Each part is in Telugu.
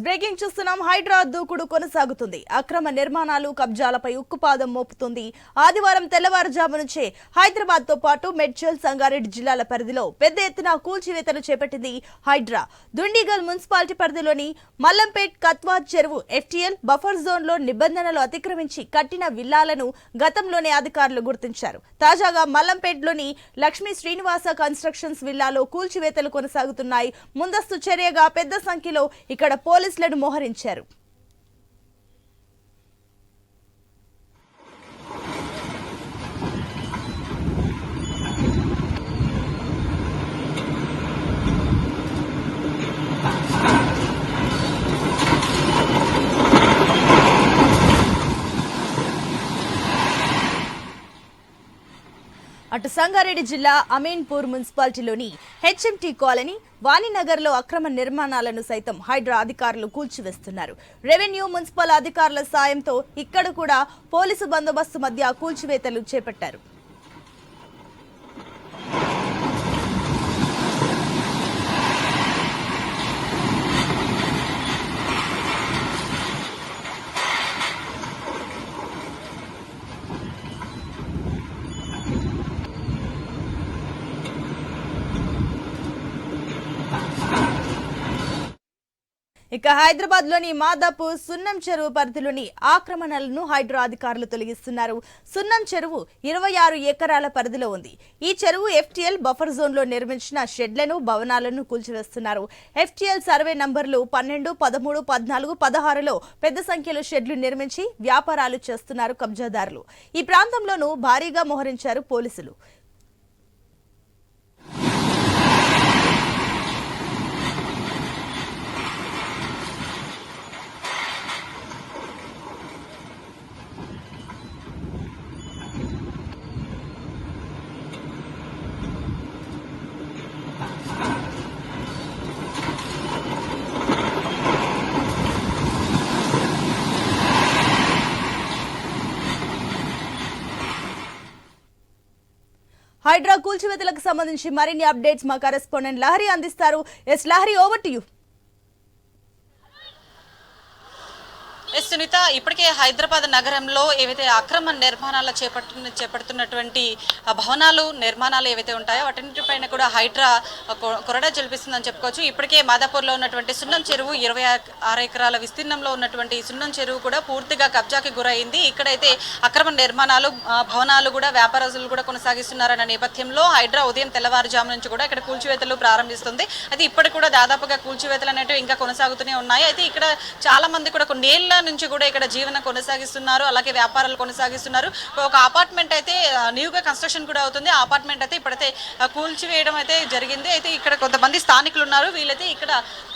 బ్రేకింగ్ చూస్తున్నాం హైడ్రా దూకుడు కొనసాగుతుంది. అక్రమ నిర్మాణాలు కబ్జాలపై ఉక్కుపాదం మోపుతుంది. ఆదివారం తెల్లవారుజాము నుంచే హైదరాబాద్తో పాటు మెడ్చల్ సంగారెడ్డి జిల్లాల పరిధిలో పెద్ద ఎత్తున కూల్చివేతలు చేపట్టింది హైడ్రా. దుండిగల్ మున్సిపాలిటీ పరిధిలోని మల్లంపేట్ కత్వా చెరువు ఎఫ్టీఎల్ బఫర్ జోన్లో నిబంధనలు అతిక్రమించి కట్టిన విల్లాలను గతంలోనే అధికారులు గుర్తించారు. తాజాగా మల్లంపేట్లోని లక్ష్మీ శ్రీనివాస కన్స్ట్రక్షన్స్ విల్లాలో కూల్చివేతలు కొనసాగుతున్నాయి. ముందస్తు చర్యగా పెద్ద సంఖ్యలో ఇక్కడ పోలీసులను మోహరించారు. అటు సంగారెడ్డి జిల్లా అమీన్పూర్ మున్సిపాలిటీలోని హెచ్ఎంటీ కాలనీ వాణినగర్లో అక్రమ నిర్మాణాలను సైతం హైడ్రా అధికారులు కూల్చివేస్తున్నారు. రెవెన్యూ మున్సిపల్ అధికారుల సాయంతో ఇక్కడ కూడా పోలీసు బందోబస్తు మధ్య కూల్చివేతలు చేపట్టారు. ఇక హైదరాబాద్లోని మాదాపు సున్నం చెరువు పరిధిలోని ఆక్రమణలను హైడ్రో అధికారులు తొలగిస్తున్నారు. సున్నం చెరువు ఇరవై ఆరు ఎకరాల పరిధిలో ఉంది. ఈ చెరువు ఎఫ్టీఎల్ బఫర్ జోన్లో నిర్మించిన షెడ్లను భవనాలను కూల్చివేస్తున్నారు. ఎఫ్టీఎల్ సర్వే నంబర్లు పన్నెండు పదమూడు పద్నాలుగు పదహారులో పెద్ద సంఖ్యలో షెడ్లు నిర్మించి వ్యాపారాలు చేస్తున్నారు కబ్జాదారులు. ఈ ప్రాంతంలోనూ భారీగా మోహరించారు పోలీసులు. హైడ్రా కూల్చివేతలకు సంబంధించి మరిన్ని అప్డేట్స్ మా కరెస్పాండెంట్ లహరి అందిస్తారు. Yes Lahari over to you yes Sunitha ఇప్పటికే హైదరాబాద్ నగరంలో ఏవైతే అక్రమ నిర్మాణాలు చేపట్టు చేపడుతున్నటువంటి భవనాలు నిర్మాణాలు ఏవైతే ఉంటాయో వాటిపైన కూడా హైడ్రా కొ- కొరడా జల్పిస్తుందని చెప్పుకోవచ్చు. ఇప్పటికే మాదాపూర్లో ఉన్నటువంటి సున్నం చెరువు ఇరవై ఆరు ఎకరాల విస్తీర్ణంలో ఉన్నటువంటి సున్నం చెరువు కూడా పూర్తిగా కబ్జాకి గురైంది. ఇక్కడైతే అక్రమ నిర్మాణాలు భవనాలు కూడా వ్యాపారస్తులు కూడా కొనసాగిస్తున్నారన్న నేపథ్యంలో హైడ్రా ఉదయం తెల్లవారుజాము నుంచి కూడా ఇక్కడ కూల్చివేతలు ప్రారంభిస్తుంది. అయితే ఇప్పటికి కూడా దాదాపుగా కూల్చివేతలు అనేవి ఇంకా కొనసాగుతూనే ఉన్నాయి. అయితే ఇక్కడ చాలా మంది కూడా కొన్నేళ్ళ నుంచి కూడా ఇక్కడ జీవనం కొనసాగిస్తున్నారు అలాగే వ్యాపారాలు కొనసాగిస్తున్నారు. ఒక అపార్ట్మెంట్ అయితే న్యూగా కన్స్ట్రక్షన్ కూడా అవుతుంది. ఆ అపార్ట్మెంట్ అయితే ఇప్పుడైతే కూల్చివేయడం అయితే జరిగింది. అయితే ఇక్కడ కొంతమంది స్థానికులు ఉన్నారు. వీళ్ళైతే ఇక్కడ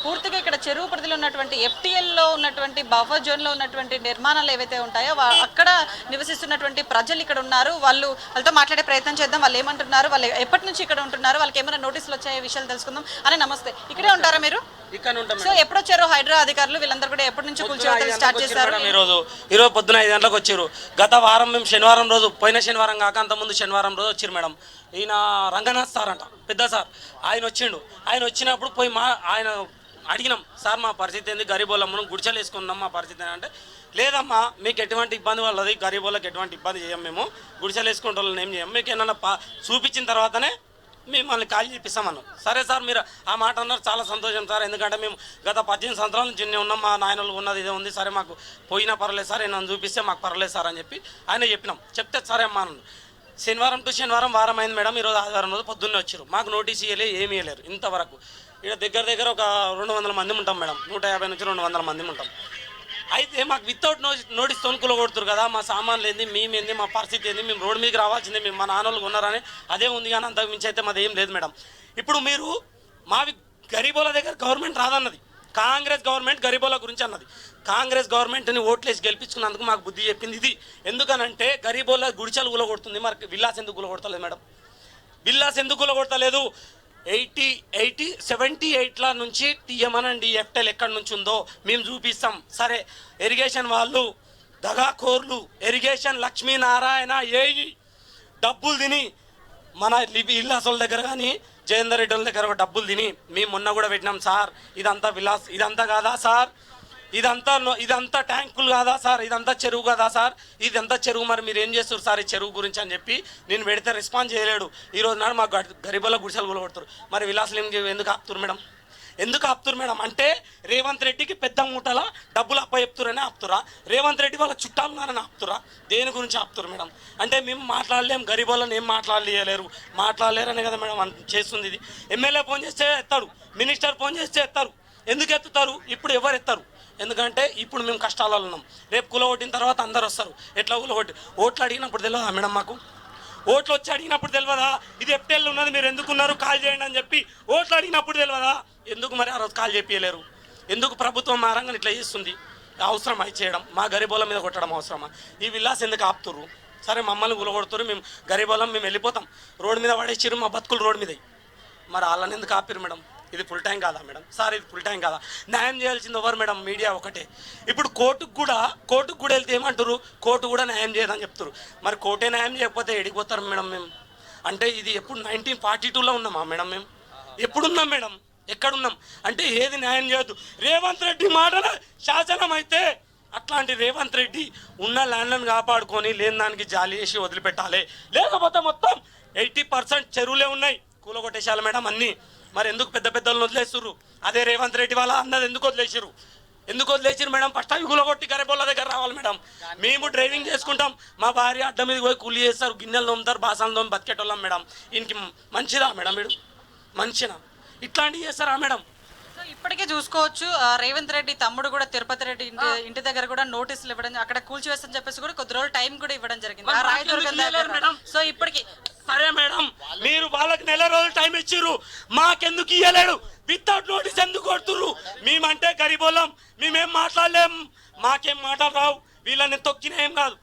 పూర్తిగా ఇక్కడ చెరువు పరిధిలో ఉన్నటువంటి FTL లో ఉన్నటువంటి బఫర్ జోన్లో ఉన్నటువంటి నిర్మాణాలు ఏవైతే ఉంటాయో అక్కడ నివసిస్తున్నటువంటి ప్రజలు ఇక్కడ ఉన్నారు. వాళ్ళు వాళ్ళతో మాట్లాడే ప్రయత్నం చేద్దాం. వాళ్ళు ఏమంటున్నారు? వాళ్ళు ఎప్పటి నుంచి ఇక్కడ ఉంటున్నారు? వాళ్ళకి ఏమైనా నోటీసులు వచ్చాయో? విషయాలు తెలుసుకుందాం. అని నమస్తే. ఇక్కడే ఉంటారా మీరు? సో ఎప్పుడు వచ్చారు హైడ్రా అధికారులు? వీళ్ళందరూ కూడా ఎప్పటి నుంచి కూల్చివేతలు స్టార్ట్ చేశారు? మేడం ఈరోజు. ఈరోజు పొద్దున ఐదు గంటలకు వచ్చారు. గత వారం మేము శనివారం రోజు పోయిన శనివారం కాక అంత ముందు శనివారం రోజు వచ్చారు మేడం. ఈయన రంగనాథ్ సార్ అంట పెద్ద సార్. ఆయన వచ్చిండు. ఆయన వచ్చినప్పుడు పోయి మా ఆయన అడిగినాం సార్ మా పరిస్థితి ఏంది? గరీబోళ్ళం మనం గుడిచలు వేసుకున్నాం మా పరిస్థితి అంటే లేదమ్మా మీకు ఎటువంటి ఇబ్బంది వాళ్ళది? గరీబోళ్ళకి ఎటువంటి ఇబ్బంది చేయం మేము. గుడిసెలు వేసుకుంటే ఏం చేయం? మీకు ఏమన్నా చూపించిన తర్వాతనే మిమ్మల్ని కాల్ చేపిస్తామన్నాం సరే సార్ మీరు ఆ మాట అన్నారు. చాలా సంతోషం సార్. ఎందుకంటే మేము గత పద్దెనిమిది సంవత్సరాల నుంచి ఇన్ని ఉన్నాం. మా నాయనలు ఉన్నది ఇదే ఉంది. సరే మాకు పోయినా పర్లేదు సార్. నన్ను చూపిస్తే మాకు పర్లేదు సార్ అని చెప్పి ఆయన చెప్పినాం. చెప్తే సరే అమ్మా శనివారం టు శనివారం వారం అయింది మేడం. ఈరోజు ఆదివారం రోజు పొద్దున్నే వచ్చారు. మాకు నోటీస్ ఇవ్వలేదు ఏమీ ఇవ్వలేరు ఇంతవరకు. ఇక్కడ దగ్గర దగ్గర ఒక రెండు వందల మంది ఉంటాం మేడం. నూట యాభై నుంచి రెండు వందల మంది ఉంటాం. అయితే మాకు వితౌట్ నో నోటీస్ తొనుకులు కొడుతురు కదా మా సామాన్లు ఏంది మేమేంది మా పరిస్థితి ఏంది మేము రోడ్డు మీదకి రావాల్సిందే మేము మా నాన్నలు ఉన్నారని అదే ఉంది కానీ అంతకు మించి అయితే మాది ఏం లేదు మేడం. ఇప్పుడు మీరు మావి గరీబోల దగ్గర గవర్నమెంట్ రాదన్నది. కాంగ్రెస్ గవర్నమెంట్ గరీబోల గురించి అన్నది. కాంగ్రెస్ గవర్నమెంట్ని ఓట్లేసి గెలిపించుకున్నందుకు మాకు బుద్ధి చెప్పింది ఇది. ఎందుకనంటే గరీబోల గుడిచలు గులగొడుతుంది మరి విల్లాస్ ఎందుకు గులగొడతలేదు మేడం? విల్లాస్ ఎందుకు గులగొడతలేదు ఎయిటీ ఎయిటీ సెవెంటీ ఎయిట్ల నుంచి తీయమనండి ఎఫ్టెల్ ఎక్కడి నుంచి ఉందో మేము చూపిస్తాం. సరే ఇరిగేషన్ వాళ్ళు దగాకోర్లు ఇరిగేషన్ లక్ష్మీనారాయణ ఏఈ డబ్బులు తిని మన లిపి దగ్గర కానీ జయేందర్ రెడ్డి వాళ్ళ దగ్గర డబ్బులు తిని మేము మొన్న కూడా పెట్టినాం సార్. ఇదంతా విలాస్ ఇదంతా కాదా సార్? ఇదంతా ఇదంతా ట్యాంకులు కాదా సార్? ఇదంతా చెరువు కదా సార్? ఇదంతా చెరువు మరి మీరు ఏం చేస్తారు సార్ ఈ చెరువు గురించి అని చెప్పి నేను పెడితే రెస్పాన్స్ చేయలేడు. ఈ రోజు నాడు మా గరీబుల గుడిసెలు కొడతారు మరి విలాసులు ఏం ఎందుకు ఆపుతారు మేడం? ఎందుకు ఆపుతురు మేడం? అంటే రేవంత్ రెడ్డికి పెద్ద మూటల డబ్బులు అప్ప చెప్తురని ఆపుతురా? రేవంత్ రెడ్డి వాళ్ళ చుట్టాలు ఉన్నారని ఆపుతురా? దేని గురించి ఆపుతురు మేడం? అంటే మేము మాట్లాడలేం గరీబ్ వాళ్ళని ఏం మాట్లాడలేరు మాట్లాడలేరనే కదా మేడం చేస్తుంది ఇది. ఎమ్మెల్యే ఫోన్ చేస్తే ఎత్తాడు మినిస్టర్ ఫోన్ చేస్తే ఎత్తారు. ఎందుకు ఎత్తుతారు? ఇప్పుడు ఎవరు ఎత్తారు? ఎందుకంటే ఇప్పుడు మేము కష్టాలలో ఉన్నాం. రేపు కుల ఓటిన తర్వాత అందరు వస్తారు. ఎట్లా కుల ఓటు? ఓట్లు అడిగినప్పుడు తెలియదా మేడం మాకు? ఓట్లు వచ్చి అడిగినప్పుడు తెలియదా ఇది ఎఫ్టీఎల్ ఉన్నది మీరు ఎందుకున్నారు కాల్ చేయండి అని చెప్పి ఓట్లు అడిగినప్పుడు తెలియదా ఎందుకు మరి ఆ రోజు కాల్ చేయలేరు ఎందుకు ప్రభుత్వం మా రంగం ఇట్లా చేస్తుంది? అవసరం అయి చేయడం? మా గరీబోల మీద కొట్టడం అవసరమా? ఈ విల్లాస్ ఎందుకు ఆపుతుర్రు? సరే మమ్మల్ని గులగొడుతురు మేము గరీబోలం మేము వెళ్ళిపోతాం. రోడ్డు మీద పడేసిరు మా బతుకులు రోడ్డు మీద మరి వాళ్ళని ఎందుకు ఆపిరు మేడం? ఇది ఫుల్ టైం కాదా మేడం? సార్ ఇది ఫుల్ టైం కాదా? న్యాయం చేయాల్సింది ఎవరు మేడం? మీడియా ఒకటే. ఇప్పుడు కోర్టుకు కూడా కోర్టుకు కూడా వెళ్తే ఏమంటారు? కోర్టు కూడా న్యాయం చేయదని చెప్తారు. మరి కోర్టే న్యాయం చేయకపోతే ఎడిగిపోతారు మేడం మేము? అంటే ఇది ఎప్పుడు నైన్టీన్ ఫార్టీ టూలో ఉన్నామా మేడం మేము? ఎప్పుడున్నాం మేడం? ఎక్కడున్నాం? అంటే ఏది న్యాయం చేయొద్దు. రేవంత్ రెడ్డి మాటల శాసనం అయితే అట్లాంటి రేవంత్ రెడ్డి ఉన్న ల్యాండ్లను కాపాడుకొని లేని దానికి జాలి చేసి వదిలిపెట్టాలి. లేకపోతే మొత్తం ఎయిటీ పర్సెంట్ చెరువులే ఉన్నాయి. కూలగొట్టేశాలి మేడం అన్నీ. మరి ఎందుకు పెద్ద పెద్దలను వదిలేస్తున్నారు అదే రేవంత్ రెడ్డి వాళ్ళ అన్నది ఎందుకు వదిలేసిర్రు? ఎందుకు వదిలేసారు మేడం? ఫస్ట్ అవి కూలగొట్టి గరేబోళ్ళ దగ్గర రావాలి మేడం. మేము డ్రైవింగ్ చేసుకుంటాం. మా భార్య అడ్డ మీద పోయి కూలి చేస్తారు గిన్నెలు తోముతారు బాసాలు తోమి బతికేటోళ్ళం మేడం. ఈయనకి మంచిదా మేడం మీరు మంచినా? ఇట్లాంటివి చేస్తారా మేడం? ఇప్పటికే చూసుకోవచ్చు. రేవంత్ రెడ్డి తమ్ముడు కూడా తిరుపతి రెడ్డి ఇంటి ఇంటి దగ్గర కూడా నోటీసులు ఇవ్వడం అక్కడ కూల్చివేస్తని చెప్పేసి కూడా కొద్ది రోజులు టైం కూడా ఇవ్వడం జరిగింది. రాయదుర్గం దగ్గర. సో ఇప్పటికి సరే మేడం మీరు వాళ్ళకి నెల రోజులు టైం ఇచ్చిర్రు. మాకెందుకు ఇయ్యలేడు వితౌట్ నోటీస్ ఎందుకు కొడుతుర్రు? మేమంటే గరీబోళ్ళం మేమేం మాట్లాడలేం. మాకేం మాటలు రావు. వీళ్ళని తొక్కిన ఏం కాదు.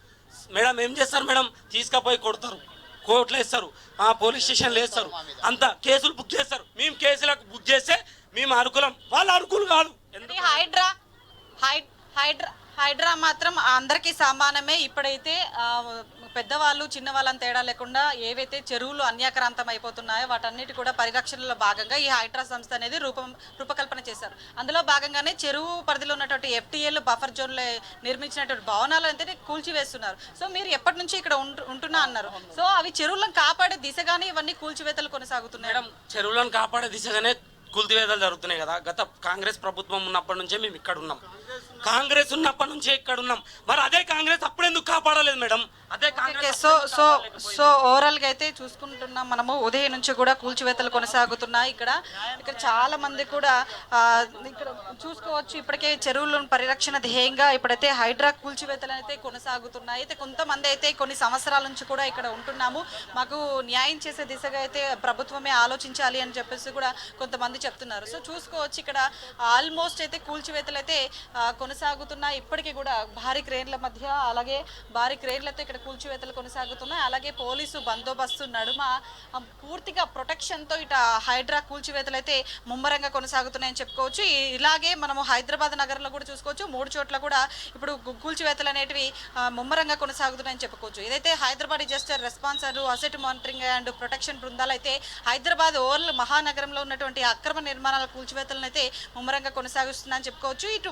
మేడం ఏం చేస్తారు మేడం? తీసుకపోయి కొడతారు. కోర్టులు వేస్తారు. పోలీస్ స్టేషన్లు వేస్తారు. అంత కేసులు బుక్ చేస్తారు. మేము కేసులకు బుక్ చేస్తే మేము అరుకులం వాళ్ళు అరుకులు కాదు. హైడ్రా హైడ్రా హైడ్రా మాత్రం అందరికీ సమానమే. ఇప్పుడైతే పెద్దవాళ్ళు చిన్నవాళ్ళని తేడా లేకుండా ఏవైతే చెరువులు అన్యాక్రాంతం అయిపోతున్నాయో వాటన్నిటి కూడా పరిరక్షణలో భాగంగా ఈ హైడ్రా సంస్థ అనేది రూపం రూపకల్పన చేశారు. అందులో భాగంగానే చెరువు పరిధిలో ఉన్నటువంటి ఎఫ్టీఏలు బఫర్ జోన్లో నిర్మించినటువంటి భవనాలు అయితే కూల్చివేస్తున్నారు. సో మీరు ఎప్పటి నుంచి ఇక్కడ ఉంటు- ఉంటున్నా అన్నారు. సో అవి చెరువులను కాపాడే దిశగానే ఇవన్నీ కూల్చివేతలు కొనసాగుతున్నాయి. మేడం చెరువులను కాపాడే దిశగానే కూల్తివేతలు జరుగుతున్నాయి కదా. గత కాంగ్రెస్ ప్రభుత్వం ఉన్నప్పటి నుంచే మేము ఇక్కడ ఉన్నాం. కాంగ్రెస్ ఉన్నప్పటి నుంచే ఇక్కడ ఉన్నాం. మరి అదే కాంగ్రెస్ అప్పుడెందుకు కాపాడలేదు మేడం? అదే కాంగ్రెస్ సో సో సో ఓవరాల్గా అయితే చూసుకుంటున్నాం మనము. ఉదయం నుంచి కూడా కూల్చివేతలు కొనసాగుతున్నాయి ఇక్కడ. ఇక్కడ చాలా మంది కూడా ఇక్కడ చూసుకోవచ్చు. ఇప్పటికే చెరువుల పరిరక్షణ ధ్యేయంగా ఇప్పుడైతే హైడ్రా కూల్చివేతలు అయితే కొనసాగుతున్నాయి. అయితే కొంతమంది అయితే కొన్ని సంవత్సరాల నుంచి కూడా ఇక్కడ ఉంటున్నాము. మాకు న్యాయం చేసే దిశగా అయితే ప్రభుత్వమే ఆలోచించాలి అని చెప్పేసి కూడా కొంతమంది చెప్తున్నారు. సో చూసుకోవచ్చు ఇక్కడ. ఆల్మోస్ట్ అయితే కూల్చివేతలు అయితే ఆ, కొనసాగుతున్నాయి. ఇప్పటికీ కూడా భారీ క్రేన్ల మధ్య అలాగే భారీ క్రేన్లతో ఇక్కడ కూల్చివేతలు కొనసాగుతున్నాయి. అలాగే పోలీసు బందోబస్తు నడుమ పూర్తిగా ప్రొటెక్షన్తో ఇట హైడ్రా కూల్చివేతలు అయితే ముమ్మరంగా కొనసాగుతున్నాయని చెప్పుకోవచ్చు. ఇలాగే మనము హైదరాబాద్ నగరంలో కూడా చూసుకోవచ్చు. మూడు చోట్ల కూడా ఇప్పుడు కూల్చివేతలు అనేటివి ముమ్మరంగా కొనసాగుతున్నాయని చెప్పుకోవచ్చు. ఏదైతే Hyderabad disaster response and asset monitoring and protection బృందాలు అయితే హైదరాబాద్ ఓవర్ మహానగరంలో ఉన్నటువంటి అక్రమ నిర్మాణాల కూల్చివేతలను అయితే ముమ్మరంగా కొనసాగిస్తున్నాయని చెప్పుకోవచ్చు. ఇటు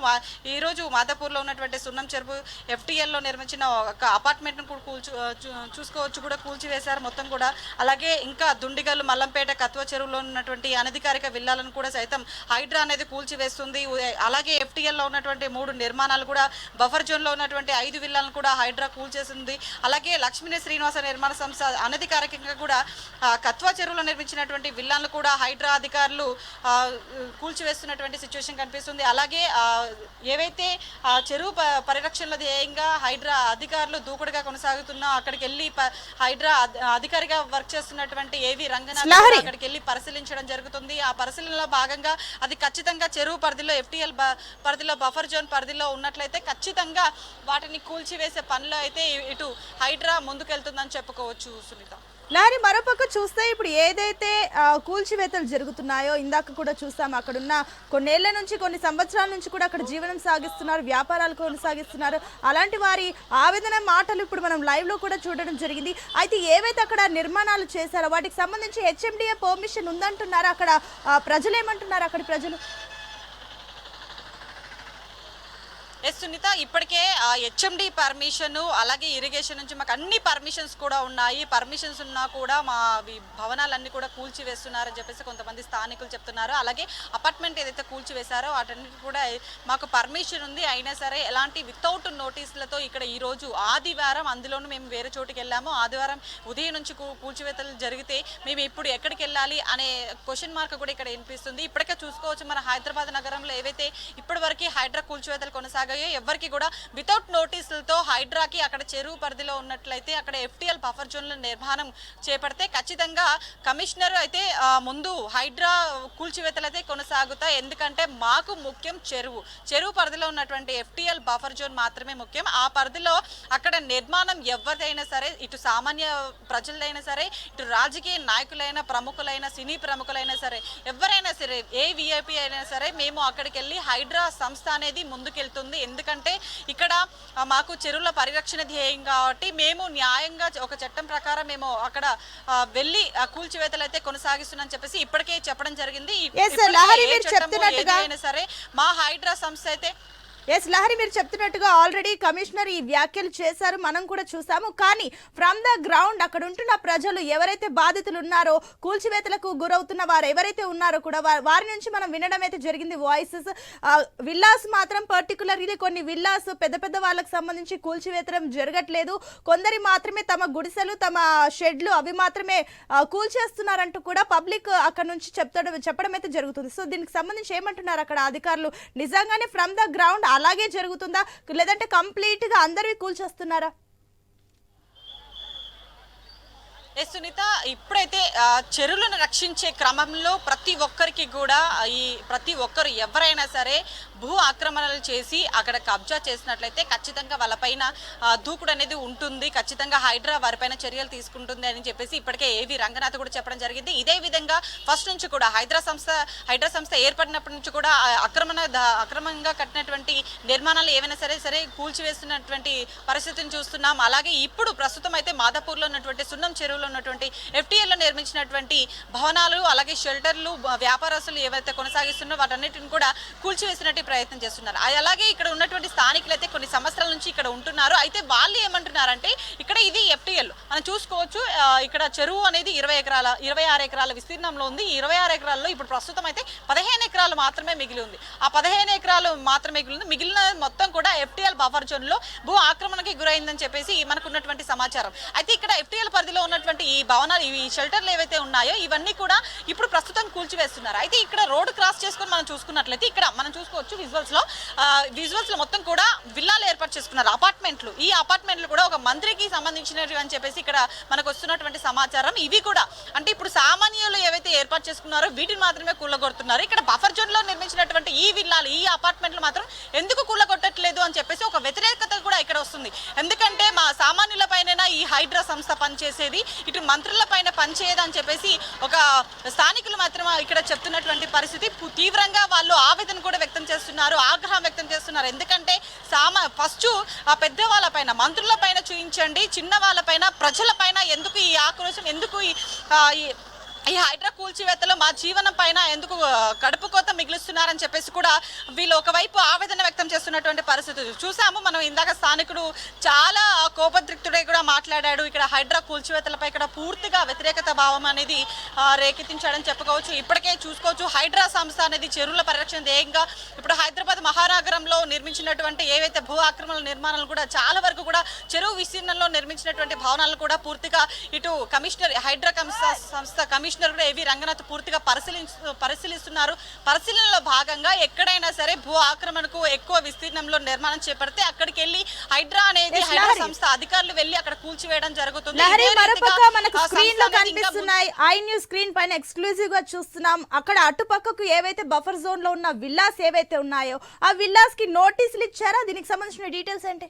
ఈరోజు ఈరోజు రోజు మాదాపూర్లో ఉన్నటువంటి సున్నం చెరువు ఎఫ్టీఎల్లో నిర్మించిన ఒక అపార్ట్మెంట్ను కూడా కూల్చు చూ- చూసుకోవచ్చు కూడా కూల్చివేశారు మొత్తం కూడా. అలాగే ఇంకా దుండిగల్లు మల్లంపేట కత్వ చెరువులో ఉన్నటువంటి అనధికారిక విల్లాలను కూడా సైతం హైడ్రా అనేది కూల్చివేస్తుంది. అలాగే ఎఫ్టీఎల్లో ఉన్నటువంటి మూడు నిర్మాణాలు కూడా బఫర్ జోన్లో ఉన్నటువంటి ఐదు విల్లాలను కూడా హైడ్రా కూల్చేసింది అలాగే లక్ష్మీ శ్రీనివాస నిర్మాణ సంస్థ అనధికారికంగా కూడా కత్వ కత్వా చెరువులో నిర్మించినటువంటి విల్లాలను కూడా హైడ్రా అధికారులు కూల్చివేస్తున్నటువంటి సిచ్యువేషన్ కనిపిస్తుంది. అలాగే ఏవైతే ఏవైతే ఆ చెరువు పరిరక్షణలో ధ్యేయంగా హైడ్రా అధికారులు దూకుడుగా కొనసాగుతున్నా అక్కడికి వెళ్ళి హైడ్రా అధ్- అధికారిగా వర్క్ చేస్తున్నటువంటి ఏవి రంగనాథ్ అక్కడికి వెళ్ళి పరిశీలించడం జరుగుతుంది. ఆ పరిశీలనలో భాగంగా అది ఖచ్చితంగా చెరువు పరిధిలో ఎఫ్టీఎల్ పరిధిలో బఫర్ జోన్ పరిధిలో ఉన్నట్లయితే ఖచ్చితంగా వాటిని కూల్చివేసే పనిలో అయితే ఇటు హైడ్రా ముందుకెళ్తుందని చెప్పుకోవచ్చు సునీత. లారీ మరోపక్క చూస్తే ఇప్పుడు ఏదైతే కూల్చివేతలు జరుగుతున్నాయో ఇందాక కూడా చూసాం అక్కడున్న కొన్నేళ్ళ నుంచి కొన్ని సంవత్సరాల నుంచి కూడా అక్కడ జీవనం సాగిస్తున్నారు వ్యాపారాలు కొనసాగిస్తున్నారు. అలాంటి వారి ఆవేదన మాటలు ఇప్పుడు మనం లైవ్లో కూడా చూడడం జరిగింది. అయితే ఏవైతే అక్కడ నిర్మాణాలు చేశారో వాటికి సంబంధించి హెచ్ఎండిఏ పర్మిషన్ ఉందంటున్నారు? అక్కడ ప్రజలు ఏమంటున్నారు అక్కడ ప్రజలు? ఎస్ సునీత ఇప్పటికే హెచ్ఎండి పర్మిషన్ అలాగే ఇరిగేషన్ నుంచి మాకు అన్ని పర్మిషన్స్ కూడా ఉన్నాయి. పర్మిషన్స్ ఉన్నా కూడా మా భవనాలన్నీ కూడా కూల్చివేస్తున్నారని చెప్పేసి కొంతమంది స్థానికులు చెప్తున్నారు. అలాగే అపార్ట్మెంట్ ఏదైతే కూల్చివేశారో వాటన్నిటి కూడా మాకు పర్మిషన్ ఉంది. అయినా సరే ఎలాంటి వితౌట్ నోటీసులతో ఇక్కడ ఈరోజు ఆదివారం అందులోనూ మేము వేరే చోటుకి వెళ్ళాము. ఆదివారం ఉదయం నుంచి కూల్చివేతలు జరిగితే మేము ఇప్పుడు ఎక్కడికి వెళ్ళాలి అనే క్వశ్చన్ మార్క్ కూడా ఇక్కడ వినిపిస్తుంది. ఇప్పటికే చూసుకోవచ్చు మన హైదరాబాద్ నగరంలో ఏవైతే ఇప్పటివరకు హైడ్రా కూల్చివేతలు కొనసాగాయో ఎవరికి కూడా వితౌట్ నోటీసులతో హైడ్రాకి అక్కడ చెరువు పరిధిలో ఉన్నట్లయితే అక్కడ ఎఫ్టీఎల్ బఫర్ జోన్ల నిర్మాణం చేపడితే ఖచ్చితంగా కమిషనర్ అయితే ముందు హైడ్రా కూల్చివేతలు అయితే కొనసాగుతాయి. ఎందుకంటే మాకు ముఖ్యం చెరువు. చెరువు పరిధిలో ఉన్నటువంటి ఎఫ్టీఎల్ బఫర్ జోన్ మాత్రమే ముఖ్యం. ఆ పరిధిలో అక్కడ నిర్మాణం ఎవరిదైనా సరే ఇటు సామాన్య ప్రజలదైనా సరే ఇటు రాజకీయ నాయకులైన ప్రముఖులైన సినీ ప్రముఖులైనా సరే ఎవరైనా సరే ఏ విఐపి అయినా సరే మేము అక్కడికి వెళ్ళి హైడ్రా సంస్థ అనేది ముందుకెళ్తుంది. ఎందుకంటే ఇక్కడ మాకు చెరువుల పరిరక్షణ ధ్యేయం కాబట్టి మేము న్యాయంగా ఒక చట్టం ప్రకారం మేము అక్కడ వెళ్ళి కూల్చివేతలు అయితే కొనసాగిస్తున్నాం చెప్పేసి ఇప్పటికే చెప్పడం జరిగింది. సరే మా హైడ్రా సంస్థ అయితే ఎస్ లహరి మీరు చెప్తున్నట్టుగా ఆల్రెడీ కమిషనర్ ఈ వ్యాఖ్యలు చేశారు. మనం కూడా చూసాము. కానీ ఫ్రమ్ ద గ్రౌండ్ అక్కడ ఉంటున్న ప్రజలు ఎవరైతే బాధితులు ఉన్నారో కూల్చివేతలకు గురవుతున్న వారు ఎవరైతే ఉన్నారో కూడా వారి నుంచి మనం వినడం అయితే జరిగింది. వాయిసెస్ విల్లాస్ మాత్రం పర్టికులర్లీ కొన్ని విల్లాస్ పెద్ద పెద్ద వాళ్ళకి సంబంధించి కూల్చివేతనం జరగట్లేదు. కొందరి మాత్రమే తమ గుడిసెలు తమ షెడ్లు అవి మాత్రమే కూల్చేస్తున్నారంటూ కూడా పబ్లిక్ అక్కడ నుంచి చెప్తాడు చెప్పడం అయితే జరుగుతుంది. సో దీనికి సంబంధించి ఏమంటున్నారు అక్కడ అధికారులు? నిజంగానే ఫ్రమ్ ద గ్రౌండ్ అలాగే జరుగుతుందా? లేదంటే కంప్లీట్గా అందరివి కూల్చేస్తున్నారా? ఎస్ సునీత ఇప్పుడైతే చెరువులను రక్షించే క్రమంలో ప్రతి ఒక్కరికి కూడా ఈ ప్రతి ఒక్కరు ఎవరైనా సరే భూ ఆక్రమణలు చేసి అక్కడ కబ్జా చేసినట్లయితే ఖచ్చితంగా వాళ్ళపైన దూకుడు అనేది ఉంటుంది. ఖచ్చితంగా హైడ్రా వారిపైన చర్యలు తీసుకుంటుంది అని చెప్పేసి ఇప్పటికే ఏవి రంగనాథ్ కూడా చెప్పడం జరిగింది. ఇదే విధంగా ఫస్ట్ నుంచి కూడా హైడ్రా సంస్థ హైడ్రా సంస్థ ఏర్పడినప్పటి నుంచి కూడా అక్రమణ అక్రమంగా కట్టినటువంటి నిర్మాణాలు ఏవైనా సరే సరే కూల్చివేస్తున్నటువంటి పరిస్థితిని చూస్తున్నాం. అలాగే ఇప్పుడు ప్రస్తుతం అయితే మాదాపూర్లో ఉన్నటువంటి సున్నం చెరువులో ఉన్నటువంటి ఎఫ్టీఎల్లో నిర్మించినటువంటి భవనాలు అలాగే షెల్టర్లు వ్యాపారస్తులు ఏవైతే కొనసాగిస్తున్నారో వాటన్నిటిని కూడా కూల్చివేసినట్టు ప్రయత్నం చేస్తున్నారు. అది అలాగే ఇక్కడ ఉన్నటువంటి స్థానికులు అయితే కొన్ని సంవత్సరాల నుంచి ఇక్కడ ఉంటున్నారు. అయితే వాళ్ళు ఏమంటున్నారంటే ఇక్కడ ఇది ఎఫ్టీఎల్. మనం చూసుకోవచ్చు ఇక్కడ చెరువు అనేది ఇరవై ఎకరాల ఇరవై ఆరు ఎకరాల విస్తీర్ణంలో ఉంది. ఇరవై ఆరు ఎకరాల్లో ఇప్పుడు ప్రస్తుతం అయితే పదిహేను ఎకరాలు మాత్రమే మిగిలి ఉంది. ఆ పదిహేను ఎకరాలు మాత్రమే మిగిలి ఉంది. మిగిలిన మొత్తం కూడా ఎఫ్టీఎల్ బఫర్ జోన్లో భూ ఆక్రమణకి గురైందని చెప్పేసి మనకున్నటువంటి సమాచారం. అయితే ఇక్కడ ఎఫ్టీఎల్ పరిధిలో ఉన్నటువంటి ఈ భవనాలు ఈ షెల్టర్లు ఏవైతే ఉన్నాయో ఇవన్నీ కూడా ఇప్పుడు ప్రస్తుతం కూల్చివేస్తున్నారు. అయితే ఇక్కడ రోడ్డు క్రాస్ చేసుకొని మనం చూసుకున్నట్లయితే ఇక్కడ మనం చూసుకోవచ్చు విజువల్స్లో విజువల్స్లో మొత్తం కూడా విల్లాలు ఏర్పాటు చేసుకున్నారు అపార్ట్మెంట్లు ఈ అపార్ట్మెంట్లు కూడా ఒక మంత్రికి సంబంధించినవి అని చెప్పేసి ఇక్కడ మనకు వస్తున్నటువంటి సమాచారం. ఇవి కూడా అంటే ఇప్పుడు సామాన్యులు ఏవైతే ఏర్పాటు చేసుకున్నారో వీటిని మాత్రమే కూలగొడుతున్నారు. ఇక్కడ బఫర్ జోన్లో నిర్మించినటువంటి ఈ విల్లాలు ఈ అపార్ట్మెంట్లు మాత్రం ఎందుకు కూలగొట్టట్లేదు అని చెప్పేసి ఒక వ్యతిరేకత కూడా ఇక్కడ వస్తుంది. ఎందుకంటే మా సామాన్యుల పైన ఈ హైడ్రా సంస్థ పనిచేసేది ఇటు మంత్రుల పైన పనిచేయదు అని చెప్పేసి ఒక స్థానికులు మాత్రం ఇక్కడ చెప్తున్నటువంటి పరిస్థితి. తీవ్రంగా వాళ్ళు ఆవేదన కూడా వ్యక్తం చేస్తున్నారు ఆగ్రహం వ్యక్తం చేస్తున్నారు. ఎందుకంటే సామా ఫస్ట్ ఆ పైన మంత్రుల పైన చూపించండి చిన్న వాళ్ళ పైన ప్రజల పైన ఎందుకు ఈ ఆక్రోశం ఎందుకు ఈ హైడ్రా కూల్చివేతలో మా జీవనం పైన ఎందుకు కడుపు కోత మిగులుస్తున్నారని చెప్పేసి కూడా వీళ్ళు ఒకవైపు ఆవేదన వ్యక్తం చేస్తున్నటువంటి పరిస్థితి చూసాము. మనం ఇందాక స్థానికుడు చాలా కోపద్రిక్తుడై కూడా మాట్లాడాడు. ఇక్కడ హైడ్రా కూల్చివేతలపై ఇక్కడ పూర్తిగా వ్యతిరేకత భావం అనేది రేకెత్తించాడని చెప్పుకోవచ్చు. ఇప్పటికే చూసుకోవచ్చు హైడ్రా సంస్థ అనేది చెరువుల పరిరక్షణ ధ్యేయంగా ఇప్పుడు హైదరాబాద్ మహానగరంలో నిర్మించినటువంటి ఏవైతే భూ ఆక్రమణల నిర్మాణాలు కూడా చాలా వరకు కూడా చెరువు విస్తీర్ణంలో నిర్మించినటువంటి భవనాలు కూడా పూర్తిగా ఇటు కమిషనర్ హైడ్రా కమిష- సంస్థ కమిషనర్ కూడా ఏవి రంగనాథ్ పూర్తిగా పరిశీలించు పరిశీలిస్తున్నారు. పరిశీలనలో భాగంగా ఎక్కడైనా సరే భూ ఆక్రమణకు ఎక్కువ విస్తీర్ణంలో నిర్మాణం చేపడితే అక్కడికి వెళ్ళి హైడ్రా అనేది హైడ్రా. సంస్థ అధికారులు వెళ్ళి అక్కడ కూల్చివేయడం జరుగుతుంది. కనిపిస్తున్నాయి. ఐ న్యూస్ స్క్రీన్ పైన ఎక్స్క్లూజివ్గా చూస్తున్నాం. అక్కడ అటుపక్కకు ఏవైతే బఫర్ జోన్లో ఉన్న విల్లాస్ ఏవైతే ఉన్నాయో ఆ విల్లాస్కి నోటీసులు ఇచ్చారా? దీనికి సంబంధించిన డీటెయిల్స్ ఏంటి?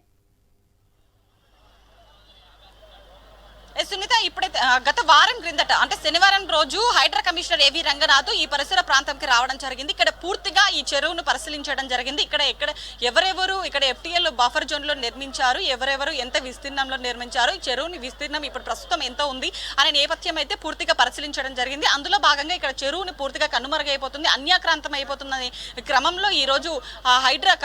సునీత ఇప్పుడైతే గత వారం క్రిందట అంటే శనివారం రోజు హైడ్రా కమిషనర్ ఏవి రంగనాథ్ ఈ పరిసర ప్రాంతంకి రావడం జరిగింది. ఇక్కడ పూర్తిగా ఈ చెరువును పరిశీలించడం జరిగింది. ఇక్కడ ఎక్కడ ఎవరెవరు ఇక్కడ ఎఫ్టీఎల్ బఫర్ జోన్లో నిర్మించారు ఎవరెవరు ఎంత విస్తీర్ణంలో నిర్మించారు ఈ చెరువుని విస్తీర్ణం ఇప్పుడు ప్రస్తుతం ఎంత ఉంది అనే నేపథ్యం అయితే పూర్తిగా పరిశీలించడం జరిగింది. అందులో భాగంగా ఇక్కడ చెరువుని పూర్తిగా కనుమరుగైపోతుంది అన్యాక్రాంతం అయిపోతుందనే క్రమంలో ఈ రోజు హైడ్రా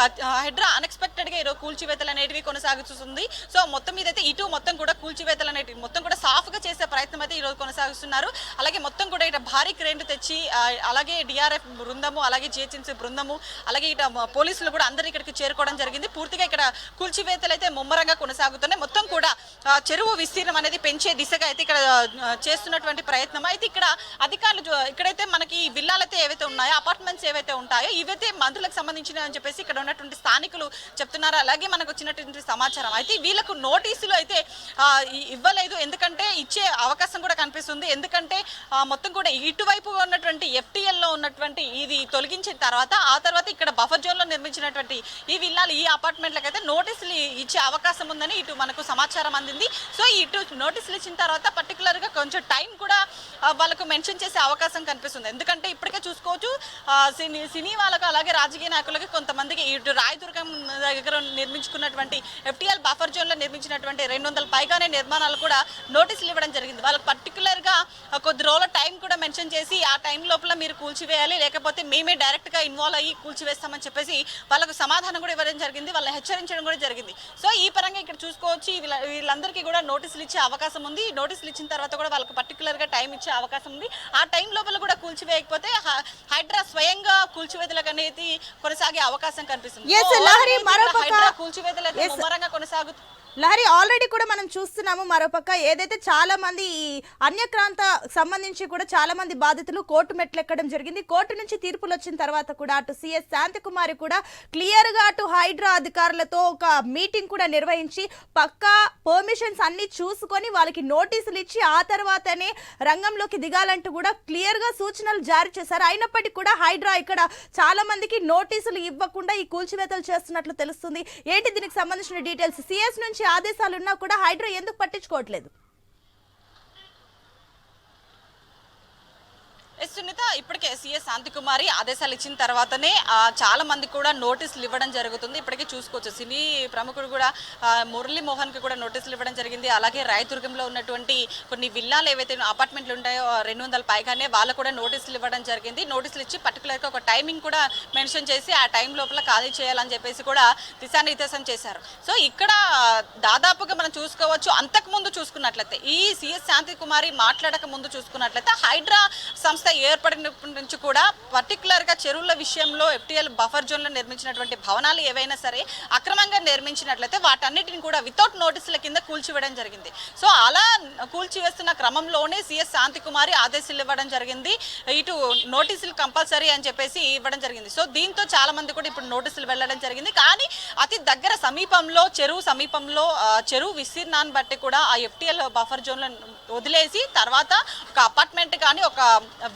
హైడ్రా అన్ఎక్స్పెక్టెడ్గా ఈరోజు కూల్చివేతలు అనేటివి కొనసాగుతుంది. సో మొత్తం మీద అయితే ఇటు మొత్తం కూడా కూల్చివేతలు అనేటివి మొత్తం కూడా సాఫ్గా చేసే ప్రయత్నం అయితే ఈ రోజు కొనసాగిస్తున్నారు. అలాగే మొత్తం కూడా ఇట భారీ క్రేన్లు తెచ్చి అలాగే డిఆర్ఎఫ్ బృందము అలాగే జిహెచ్ఎంసీ బృందము అలాగే ఇట పోలీసులు కూడా అందరూ ఇక్కడికి చేరుకోవడం జరిగింది. పూర్తిగా ఇక్కడ కూల్చివేతలు అయితే ముమ్మరంగా కొనసాగుతున్నాయి. మొత్తం కూడా చెరువు విస్తీర్ణం అనేది పెంచే దిశగా అయితే ఇక్కడ చేస్తున్నటువంటి ప్రయత్నం. అయితే ఇక్కడ అధికారులు ఇక్కడైతే మనకి విల్లాలు అయితే ఏవైతే ఉన్నాయో అపార్ట్మెంట్స్ ఏవైతే ఉంటాయో ఇవైతే మంత్రులకు సంబంధించినవి అని చెప్పేసి ఇక్కడ ఉన్నటువంటి స్థానికులు చెప్తున్నారు. అలాగే మనకు వచ్చినటువంటి సమాచారం. అయితే వీళ్ళకు నోటీసులు అయితే ఇవ్వలేదు. ఎందుకంటే ఇచ్చే అవకాశం కూడా కనిపిస్తుంది. ఎందుకంటే మొత్తం కూడా ఇటువైపు ఉన్నటువంటి ఎఫ్టీఎల్లో ఉన్నటువంటి ఇది తొలగించిన తర్వాత ఆ తర్వాత ఇక్కడ బఫర్ జోన్లో నిర్మించినటువంటి ఈ విల్లాలు ఈ అపార్ట్మెంట్లకు అయితే నోటీసులు ఇచ్చే అవకాశం ఉందని ఇటు మనకు సమాచారం అందింది. సో ఇటు నోటీసులు ఇచ్చిన తర్వాత పర్టికులర్గా కొంచెం టైం కూడా వాళ్ళకు మెన్షన్ చేసే అవకాశం కనిపిస్తుంది. ఎందుకంటే ఇప్పటికే చూసుకోవచ్చు సినీ సినీ వాళ్ళకు అలాగే రాజకీయ నాయకులకి కొంతమందికి ఇటు రాయదుర్గం దగ్గర నిర్మించుకున్నటువంటి ఎఫ్టీఎల్ బఫర్ జోన్లో నిర్మించినటువంటి రెండు వందల పైగానే నిర్మాణాలు కూడా నోటీసులు ఇవ్వడం జరిగింది. వాళ్ళకి పర్టికులర్గా ఆ, కొద్ది రోజుల టైం కూడా మెన్షన్ చేసి ఆ టైం లోపల మీరు కూల్చివేయాలి లేకపోతే మేమే డైరెక్ట్గా ఇన్వాల్వ్ అయ్యి కూల్చివేస్తామని చెప్పేసి వాళ్ళకు సమాధానం కూడా ఇవ్వడం జరిగింది వాళ్ళని హెచ్చరించడం కూడా జరిగింది. సో ఈ పరంగా ఇక్కడ చూసుకోవచ్చు వీళ్ళ వీళ్ళందరికీ కూడా నోటీసులు ఇచ్చే అవకాశం ఉంది. నోటీసులు ఇచ్చిన తర్వాత కూడా వాళ్ళకి పర్టికులర్గా టైం ఇచ్చే అవకాశం ఉంది. ఆ టైం లోపల కూడా కూల్చివేయకపోతే హైడ్రా స్వయంగా కూల్చివేతలకు అనేది కొనసాగే అవకాశం కనిపిస్తుంది. కూల్చివేతలు అయితే. ముమ్మరంగా కొనసాగుతుంది లహరి ఆల్రెడీ కూడా మనం చూస్తున్నాము మరోపక్క. ఏదైతే చాలా మంది ఈ అన్యక్రాంత సంబంధించి కూడా చాలా మంది బాధితులు కోర్టు మెట్లు ఎక్కడం జరిగింది. కోర్టు నుంచి తీర్పులు వచ్చిన తర్వాత కూడా అటు సిఎస్ శాంతికుమారి కూడా క్లియర్గా అటు హైడ్రా అధికారులతో ఒక మీటింగ్ కూడా నిర్వహించి పక్కా పర్మిషన్స్ అన్ని చూసుకొని వాళ్ళకి నోటీసులు ఇచ్చి ఆ తర్వాతనే రంగంలోకి దిగాలంటూ కూడా క్లియర్గా సూచనలు జారీ చేశారు. అయినప్పటికీ కూడా హైడ్రా ఇక్కడ చాలా మందికి నోటీసులు ఇవ్వకుండా ఈ కూల్చివేతలు చేస్తున్నట్లు తెలుస్తుంది. ఏంటి దీనికి సంబంధించిన డీటెయిల్స్? సిఎస్ నుంచి ఆదేశాలున్నా కూడా హైడ్రో ఎందుకు పట్టించుకోవట్లేదు? ఎస్ సునీత ఇప్పటికే సిఎస్ శాంతికుమారి ఆదేశాలు ఇచ్చిన తర్వాతనే చాలా మంది కూడా నోటీసులు ఇవ్వడం జరుగుతుంది. ఇప్పటికే చూసుకోవచ్చు. సినీ ప్రముఖుడు కూడా మురళీ మోహన్కి కూడా నోటీసులు ఇవ్వడం జరిగింది. అలాగే రాయదుర్గంలో ఉన్నటువంటి కొన్ని విల్లాలు ఏవైతే అపార్ట్మెంట్లు ఉంటాయో రెండు వందల పైగానే వాళ్ళకు కూడా నోటీసులు ఇవ్వడం జరిగింది. నోటీసులు ఇచ్చి పర్టికులర్గా ఒక టైమింగ్ కూడా మెన్షన్ చేసి ఆ టైం లోపల ఖాళీ చేయాలని చెప్పేసి కూడా దిశానిర్దేశం చేశారు. సో ఇక్కడ దాదాపుగా మనం చూసుకోవచ్చు అంతకు ముందు చూసుకున్నట్లయితే ఈ సిఎస్ శాంతి కుమారి మాట్లాడక ముందు చూసుకున్నట్లయితే హైడ్రా సంస్థ ఏర్పడినప్పటి నుంచి కూడా పర్టికులర్గా చెరువుల విషయంలో ఎఫ్టీఎల్ బఫర్ జోన్లో నిర్మించినటువంటి భవనాలు ఏవైనా సరే అక్రమంగా నిర్మించినట్లయితే వాటన్నిటిని కూడా వితౌట్ నోటీసుల కింద కూల్చివేయడం జరిగింది. సో అలా కూల్చివేస్తున్న క్రమంలోనే సిఎస్ శాంతికుమారి ఆదేశాలు ఇవ్వడం జరిగింది. ఇటు నోటీసులు కంపల్సరీ అని చెప్పేసి ఇవ్వడం జరిగింది. సో దీంతో చాలామంది కూడా ఇప్పుడు నోటీసులు వెళ్ళడం జరిగింది. కానీ అతి దగ్గర సమీపంలో చెరువు సమీపంలో చెరువు విస్తీర్ణాన్ని బట్టి కూడా ఆ ఎఫ్టీఎల్ బఫర్ జోన్లను వదిలేసి తర్వాత ఒక అపార్ట్మెంట్ కానీ ఒక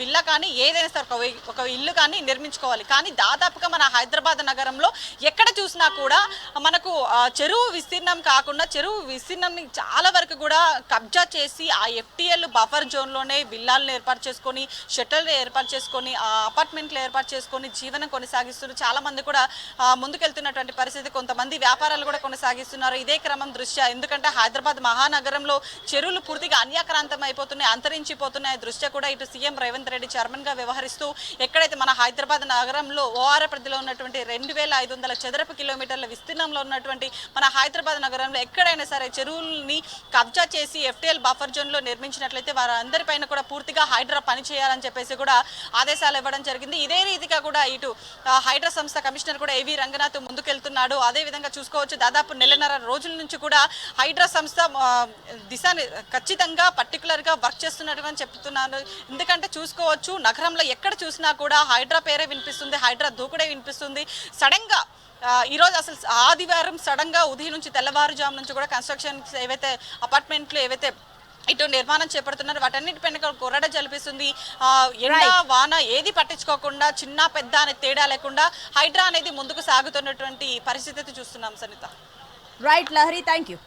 విల్ల కానీ ఏదైనా సరే ఒక ఒక ఇల్లు కానీ నిర్మించుకోవాలి. కానీ దాదాపుగా మన హైదరాబాద్ నగరంలో ఎక్కడ చూసినా కూడా మనకు చెరువు విస్తీర్ణం కాకుండా చెరువు విస్తీర్ణంని చాలా వరకు కూడా కబ్జా చేసి ఆ ఎఫ్టీఎల్ బఫర్ జోన్లోనే విల్లాలను ఏర్పాటు చేసుకొని షట్టర్లు ఏర్పాటు చేసుకొని అపార్ట్మెంట్లు ఏర్పాటు చేసుకొని జీవనం కొనసాగిస్తున్నారు చాలామంది కూడా ముందుకెళ్తున్నటువంటి పరిస్థితి. కొంతమంది వ్యాపారాలు కూడా కొనసాగిస్తున్నారు. ఇదే క్రమం దృష్ట్యా. ఎందుకంటే హైదరాబాద్ మహానగరంలో చెరువులు పూర్తిగా అన్యాక్రాంతం అయిపోతున్నాయి అంతరించిపోతున్నాయి. దృష్ట్యా కూడా ఇటు సీఎం రేవంత్ రెడ్డి చైర్మన్గా వ్యవహరిస్తూ ఎక్కడైతే మన హైదరాబాద్ నగరంలో ఓఆర్ పరిధిలో ఉన్నటువంటి రెండు వేల ఐదు వందల చదరపు కిలోమీటర్ల విస్తీర్ణంలో ఉన్నటువంటి మన హైదరాబాద్ నగరంలో ఎక్కడైనా సరే చెరువుల్ని కబ్జా చేసి ఎఫ్టీఎల్ బఫర్ జోన్లో నిర్మించినట్లయితే వారందరిపైన కూడా పూర్తిగా హైడ్రా పని చేయాలని చెప్పేసి కూడా ఆదేశాలు ఇవ్వడం జరిగింది. ఇదే రీతిగా కూడా ఇటు హైడ్రా సంస్థ కమిషనర్ కూడా ఏవి రంగనాథ్ ముందుకెళ్తున్నాడు. అదే విధంగా చూసుకోవచ్చు దాదాపు నెలన్నర రోజుల నుంచి కూడా హైడ్రా సంస్థ దిశ ఖచ్చితంగా పర్టికులర్గా వర్క్ చేస్తున్నట్టు అని చెప్తున్నాను. ఎందుకంటే చూసుకో చూసుకోవచ్చు నగరంలో ఎక్కడ చూసినా కూడా హైడ్రా పేరే వినిపిస్తుంది హైడ్రా దూకుడే వినిపిస్తుంది. సడన్గా ఆ, ఈరోజు అసలు ఆదివారం సడన్గా ఉదయం నుంచి తెల్లవారుజాము నుంచి కూడా కన్స్ట్రక్షన్ ఏవైతే అపార్ట్మెంట్లు ఏవైతే ఇటు నిర్మాణం చేపడుతున్నారు వాటన్నిటిపైన కూడా కొరడ జలిపిస్తుంది. ఆ, ఎండ వాన ఏది పట్టించుకోకుండా చిన్న పెద్ద అనే తేడా లేకుండా హైడ్రా అనేది ముందుకు సాగుతున్నటువంటి పరిస్థితి చూస్తున్నాం Sanitha. Right Lahari thank you